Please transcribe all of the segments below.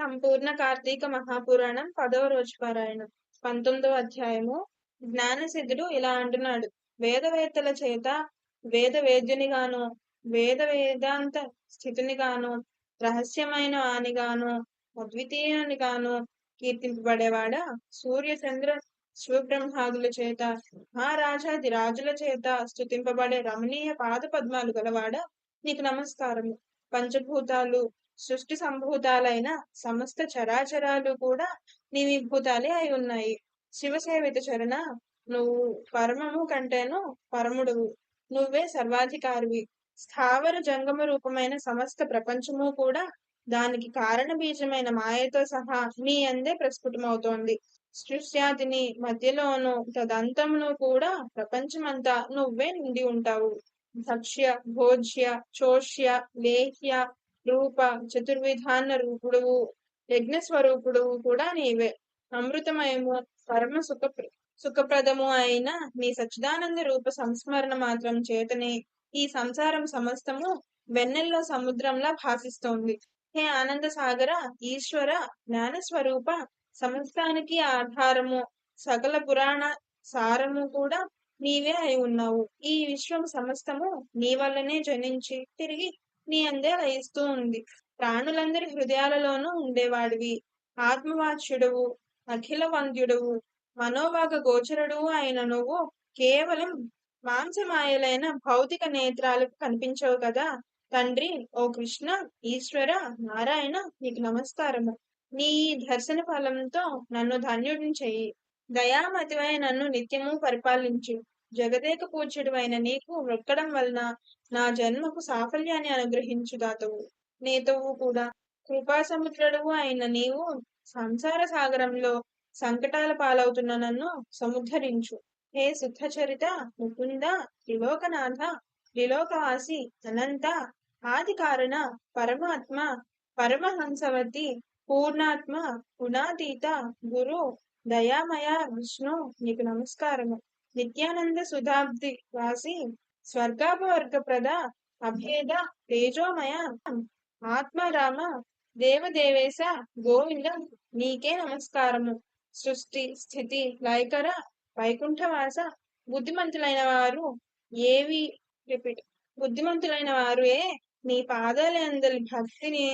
సంపూర్ణ కార్తీక మహాపురాణం పదవ రోజు పారాయణం. పంతొమ్మిదవ అధ్యాయము. జ్ఞానసిద్ధుడు ఇలా అంటున్నాడు. వేదవేత్తల చేత వేద వేద్యునిగాను వేద వేదాంత స్థితునిగాను రహస్యమైన వానిగాను అద్వితీయునిగాను కీర్తింపబడేవాడా? సూర్య చంద్ర శివబ్రహ్మాదుల చేత మహారాజాది రాజుల చేత స్థుతింపబడే రమణీయ పాద పద్మాలు గలవాడా? నీకు నమస్కారము. పంచభూతాలు సృష్టి సంభూతాలైన సమస్త చరాచరాలు కూడా నీ విభూతాలే అయి ఉన్నాయి. శివసేవిత చరణ నువ్వు పరమము కంటేను పరముడువు. నువ్వే సర్వాధికారివి. స్థావర జంగమ రూపమైన సమస్త ప్రపంచము కూడా దానికి కారణ బీజమైన మాయతో సహా నీ అందే ప్రస్ఫుటమవుతోంది. సృష్ట్యాదిని మధ్యలోను తదంతమును కూడా ప్రపంచమంతా నువ్వే నిండి ఉంటావు. భక్ష్య భోజ్య చోష్య లేహ్య రూప చతుర్విధాన రూపుడువు యజ్ఞ స్వరూపుడువు కూడా నీవే. అమృతమయము పరమ సుఖ సుఖప్రదము అయిన నీ సచ్చిదానంద రూప సంస్మరణ మాత్రం చేతనే ఈ సంసారం సమస్తము వెన్నెల్లో సముద్రంలా భాసిస్తోంది. హే ఆనంద సాగర ఈశ్వర జ్ఞాన స్వరూప సమస్తానికి ఆధారము సకల పురాణ సారము కూడా నీవే అయి ఉన్నావు. ఈ విశ్వం సమస్తము నీ వల్లనే జనించి తిరిగి నీ అందే లయిస్తూ ఉంది. ప్రాణులందరి హృదయాలలోనూ ఉండేవాడివి. ఆత్మవాచ్యుడవు అఖిల వంద్యుడవు మనోభాగ గోచరుడు అయిన నువ్వు కేవలం మాంసమాయలైన భౌతిక నేత్రాలకు కనిపించవు కదా? తండ్రి ఓ కృష్ణ ఈశ్వర నారాయణ నీకు నమస్కారము. నీ ఈ దర్శన ఫలంతో నన్ను ధన్యుడిని చెయ్యి. దయామతివై నన్ను నిత్యము పరిపాలించు. జగదేక పూజ్యుడు అయిన నీకు వెక్కడం వలన నా జన్మకు సాఫల్యాన్ని అనుగ్రహించుదాతవు నేతవు కూడా కృపాసముద్రుడువు అయిన నీవు సంసార సాగరంలో సంకటాల పాలవుతున్న నన్ను సముద్ధరించు. హే శుద్ధచరిత ముకుంద త్రిలోకనాథ త్రిలోకవాసి అనంత ఆది కారణ పరమాత్మ పరమహంసవతి పూర్ణాత్మ గుణాతీత గురు దయామయ విష్ణు నీకు నమస్కారము. నిత్యానంద సుధాబ్ది వాసి స్వర్గాపవర్గప్రద అభేద తేజోమయ ఆత్మరామ దేవదేవేశ గోవింద నీకే నమస్కారము. సృష్టి స్థితి లైకర వైకుంఠవాస బుద్ధిమంతులైన వారు ఏవి? రిపీట్. బుద్ధిమంతులైన వారు ఏ? నీ పాదాలందరి భక్తిని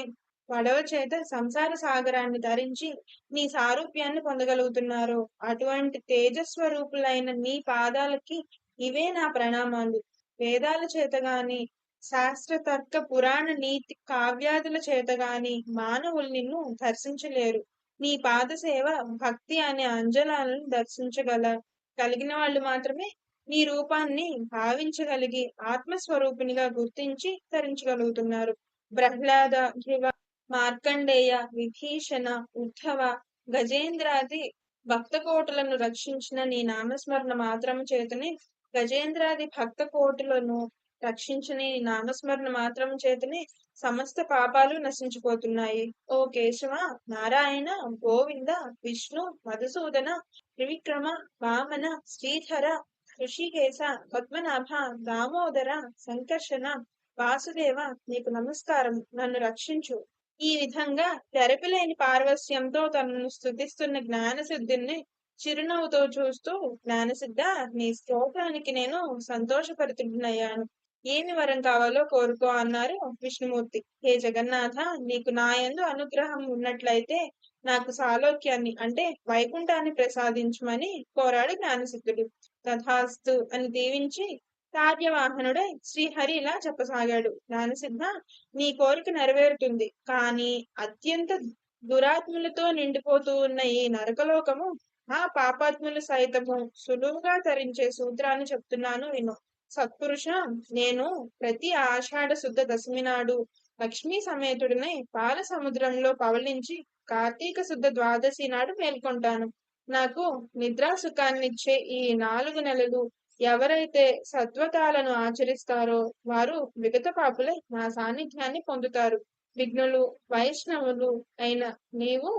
పడవ చేత సంసార సాగరాన్ని ధరించి నీ సారూప్యాన్ని పొందగలుగుతున్నారు. అటువంటి తేజస్వరూపులైన నీ పాదాలకి ఇవే నా ప్రణామాలు. వేదాల చేత గాని శాస్త్ర తర్క పురాణ నీతి కావ్యాదుల చేత గాని మానవులు నిన్ను దర్శించలేరు. నీ పాద సేవ భక్తి అనే అంజలాలను దర్శించగల కలిగిన వాళ్ళు మాత్రమే నీ రూపాన్ని భావించగలిగి ఆత్మస్వరూపినిగా గుర్తించి ధరించగలుగుతున్నారు. ప్రహ్లాద శివ మార్కండేయ విభీషణ ఉద్ధవ గజేంద్రాది భక్త కోటులను రక్షించిన నీ నామస్మరణ మాత్రము చేతనే గజేంద్రాది భక్త కోటులను రక్షించిన నీ నామస్మరణ మాత్రము చేతనే సమస్త పాపాలు నశించిపోతున్నాయి. ఓ కేశవ నారాయణ గోవింద విష్ణు మధుసూదన త్రివిక్రమ వామన శ్రీధర ఋషికేశ పద్మనాభ దామోదర సంకర్షణ వాసుదేవ నీకు నమస్కారం. నన్ను రక్షించు. ఈ విధంగా తెరపిలేని పార్వస్యంతో తనను స్థుతిస్తున్న జ్ఞానసిద్ధిని చిరునవ్వుతో చూస్తూ జ్ఞానసిద్ధ నీ స్తోత్రానికి నేను సంతోషపరితుడినయ్యాను ఏమి వరం కావాలో కోరుకో అన్నారు విష్ణుమూర్తి. హే జగన్నాథ నీకు నాయందు అనుగ్రహం ఉన్నట్లయితే నాకు సాలోక్యాన్ని అంటే వైకుంఠాన్ని ప్రసాదించమని కోరాడు జ్ఞానసిద్ధుడు తథాస్తు అని దీవించి కార్యవాహనుడై శ్రీహరి ఇలా చెప్పసాగాడు. జ్ఞానసిద్ధ నీ కోరిక నెరవేరుతుంది. కానీ అత్యంత దురాత్ములతో నిండిపోతూ ఉన్న ఈ నరకలోకము ఆ పాపాత్ములు సైతము సులువుగా తరించే సూత్రాన్ని చెప్తున్నాను విను. సత్పురుష నేను ప్రతి ఆషాఢ శుద్ధ దశమి నాడు లక్ష్మీ సమేతుడినై పాల సముద్రంలో పవలించి కార్తీక శుద్ధ ద్వాదశి నాడు మేల్కొంటాను. నాకు నిద్రా సుఖాన్నిచ్చే ఈ నాలుగు నెలలు ఎవరైతే సత్వతాలను ఆచరిస్తారో వారు విగత పాపులై నా సాన్నిధ్యాన్ని పొందుతారు. విఘ్నులు వైష్ణవులు అయిన నీవు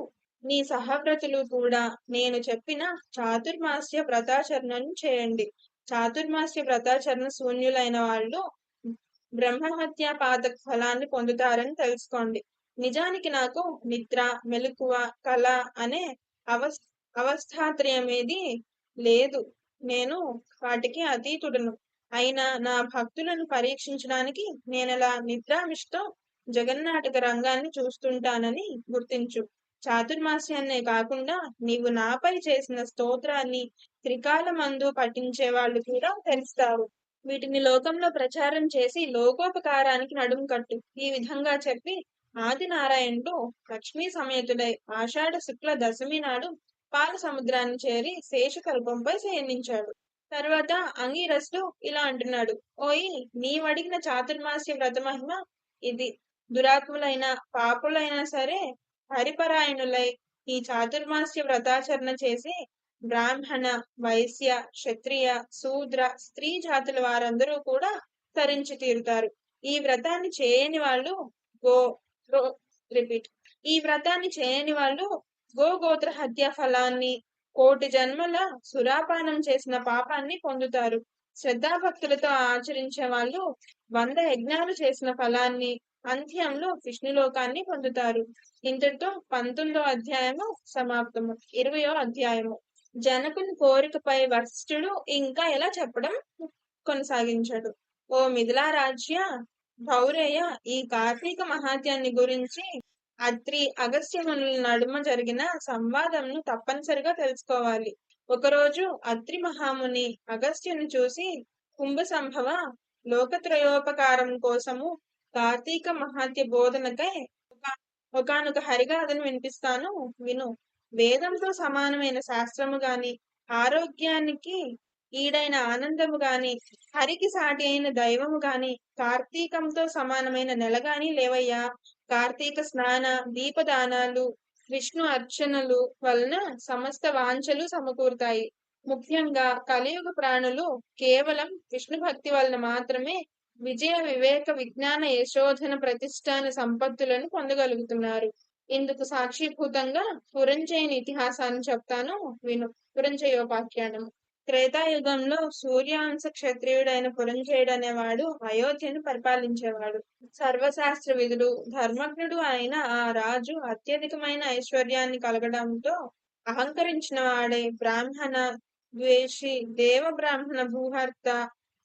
నీ సహవ్రతులు కూడా నేను చెప్పిన చాతుర్మాస్య వ్రతాచరణను చేయండి. చాతుర్మాస్య వ్రతాచరణ శూన్యులైన వాళ్ళు బ్రహ్మహత్య పాతక ఫలాన్ని పొందుతారని తెలుసుకోండి. నిజానికి నాకు నిద్ర మెలకువ కళ అనే అవస్ అవస్థాత్రయమేది లేదు. నేను వాటికి అతీతుడను. అయినా నా భక్తులను పరీక్షించడానికి నేనలా నిద్రావిష్తో జగన్నాటక రంగాన్ని చూస్తుంటానని గుర్తించు. చాతుర్మాస్యాన్నే కాకుండా నీవు నాపై చేసిన స్తోత్రాన్ని త్రికాలమందు పఠించే వాళ్ళు కూడా తెలుస్తారు వీటిని లోకంలో ప్రచారం చేసి లోకోపకారానికి నడుము కట్టు. ఈ విధంగా చెప్పి ఆదినారాయణుడు లక్ష్మీ సమేతుడై ఆషాఢ శుక్ల దశమి నాడు పాల సముద్రాన్ని చేరి శేషకల్పంపై శయనించాడు. తర్వాత అంగీరసుడు ఇలా అంటున్నాడు ఓయి నీవడిగిన చాతుర్మాస్య వ్రతమహిమ ఇది. దురాత్ములైన పాపులైనా సరే హరిపరాయణులై ఈ చాతుర్మాస్య వ్రతాచరణ చేసి బ్రాహ్మణ వైశ్య క్షత్రియ శూద్ర స్త్రీ జాతుల వారందరూ కూడా తరించి తీరుతారు. ఈ వ్రతాన్ని చేయని వాళ్ళు గో రిపీట్. ఈ వ్రతాన్ని చేయని వాళ్ళు గోగోత్ర హత్య ఫలాన్ని కోటి జన్మల సురాపానం చేసిన పాపాన్ని పొందుతారు. శ్రద్ధాభక్తులతో ఆచరించే వాళ్ళు వంద యజ్ఞాలు చేసిన ఫలాన్ని అంత్యంలో విష్ణులోకాన్ని పొందుతారు. ఇంతటితో పంతొమ్మిదో అధ్యాయము సమాప్తము. ఇరవయో అధ్యాయము. జనకుని కోరికపై వశిష్ఠుడు ఇంకా ఎలా చెప్పడం కొనసాగించాడు. ఓ మిథిలారాజ్య భౌరేయ ఈ కార్తీక మహాత్యాన్ని గురించి అత్రి అగస్త్యముల నడుమ జరిగిన సంవాదంను తప్పనిసరిగా తెలుసుకోవాలి. ఒకరోజు అత్రి మహాముని అగస్త్యుని చూసి కుంభ సంభవ లోకత్రయోపకారం కోసము కార్తీక మహాత్య బోధనకై ఒకనొక హరిగాథను వినిపిస్తాను. విను. వేదంతో సమానమైన శాస్త్రము గాని ఆరోగ్యానికి ఈడైన ఆనందము గాని హరికి సాటి అయిన దైవము గాని కార్తీకంతో సమానమైన నెల గాని లేవయ్యా. కార్తీక స్నాన దీపదానాలు విష్ణు అర్చనలు వలన సమస్త వాంఛలు సమకూరుతాయి. ముఖ్యంగా కలియుగ ప్రాణులు కేవలం విష్ణు భక్తి వలన మాత్రమే విజయ వివేక విజ్ఞాన యశోధన ప్రతిష్టాన సంపత్తులను పొందగలుగుతున్నారు. ఇందుకు సాక్షిభూతంగా పురంజయుని ఇతిహాసాన్ని చెప్తాను. విను. పురంజయోపాఖ్యానము. త్రేతాయుగంలో సూర్యవంశ క్షత్రియుడైన పురంజయుడు అనేవాడు అయోధ్యను పరిపాలించేవాడు. సర్వశాస్త్ర విధుడు ధర్మజ్ఞుడు అయిన ఆ రాజు అత్యధికమైన ఐశ్వర్యాన్ని కలగడంతో అహంకరించిన వాడే బ్రాహ్మణ ద్వేషి దేవ బ్రాహ్మణ భూహర్త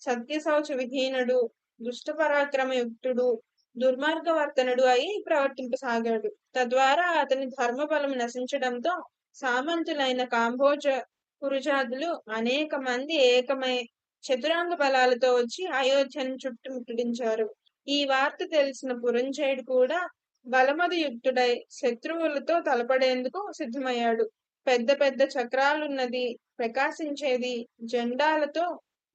సత్యశౌచ విహీనుడు దుష్టపరాక్రమయుక్తుడు దుర్మార్గవర్తనుడు అయి ప్రవర్తింపసాగాడు. తద్వారా అతని ధర్మబలం నశించడంతో సామంతులైన కాంబోజ పురుషాదులు అనేక మంది ఏకమై చతురాంగ బలాలతో వచ్చి అయోధ్యను చుట్టుముట్టించారు ఈ వార్త తెలిసిన పురంజయుడు కూడా బలమది యుక్తుడై శత్రువులతో తలపడేందుకు సిద్ధమయ్యాడు. పెద్ద పెద్ద చక్రాలున్నది ప్రకాశించేది జెండాలతో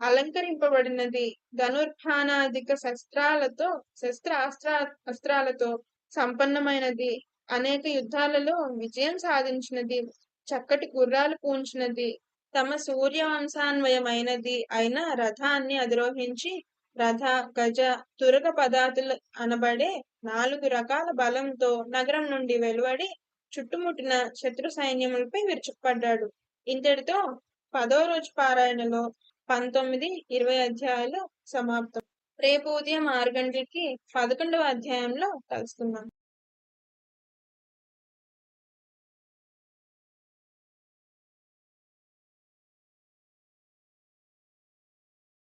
అలంకరింపబడినది ధనుర్భానాధిక శస్త్రాలతో శస్త్ర అస్త్ర అస్త్రాలతో సంపన్నమైనది. అనేక యుద్ధాలలో విజయం సాధించినది చక్కటి గుర్రాలు పూంచినది తమ సూర్యవంశాన్వయమైనది అయిన రథాన్ని అధిరోహించి రథ గజ తురగ పదార్థులు అనబడే నాలుగు రకాల బలంతో నగరం నుండి వెలువడి చుట్టుముట్టిన శత్రు సైన్యములపై విరుచుకుపడ్డాడు. ఇంతటితో పదో రోజు పారాయణలో పంతొమ్మిది ఇరవై అధ్యాయాలు సమాప్తం. రేపు ఉదయం ఆరు గంటలకి పదకొండవ అధ్యాయంలో కలుసుకుందాం.